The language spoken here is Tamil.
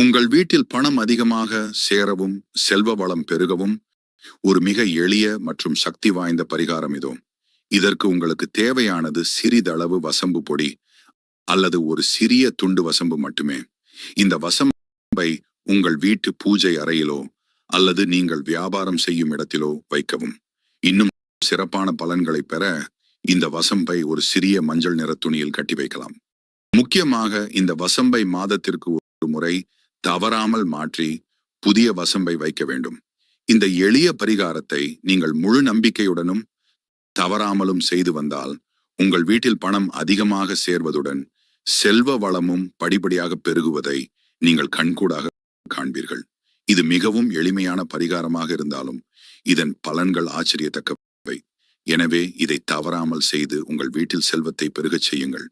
உங்கள் வீட்டில் பணம் அதிகமாக சேரவும் செல்வ வளம் பெருகவும் ஒரு மிக எளிய மற்றும் சக்தி வாய்ந்த பரிகாரம் இதோ. இதற்கு உங்களுக்கு தேவையானது சிறிதளவு வசம்பு பொடி அல்லது ஒரு சிறிய துண்டு வசம்பு மட்டுமே. இந்த வசம்பை உங்கள் வீட்டு பூஜை அறையிலோ அல்லது நீங்கள் வியாபாரம் செய்யும் இடத்திலோ வைக்கவும். இன்னும் சிறப்பான பலன்களை பெற இந்த வசம்பை ஒரு சிறிய மஞ்சள் நிற துணியில் கட்டி வைக்கலாம். முக்கியமாக இந்த வசம்பை மாதத்திற்கு ஒரு முறை தவறாமல் மாற்றி புதிய வசம்பை வைக்க வேண்டும். இந்த எளிய பரிகாரத்தை நீங்கள் முழு நம்பிக்கையுடனும் தவறாமலும் செய்து வந்தால் உங்கள் வீட்டில் பணம் அதிகமாக சேர்வதுடன் செல்வ வளமும் படிப்படியாக பெருகுவதை நீங்கள் கண்கூடாக காண்பீர்கள். இது மிகவும் எளிமையான பரிகாரமாக இருந்தாலும் இதன் பலன்கள் ஆச்சரியத்தக்கவை. எனவே இதை தவறாமல் செய்து உங்கள் வீட்டில் செல்வத்தை பெருகச் செய்யுங்கள்.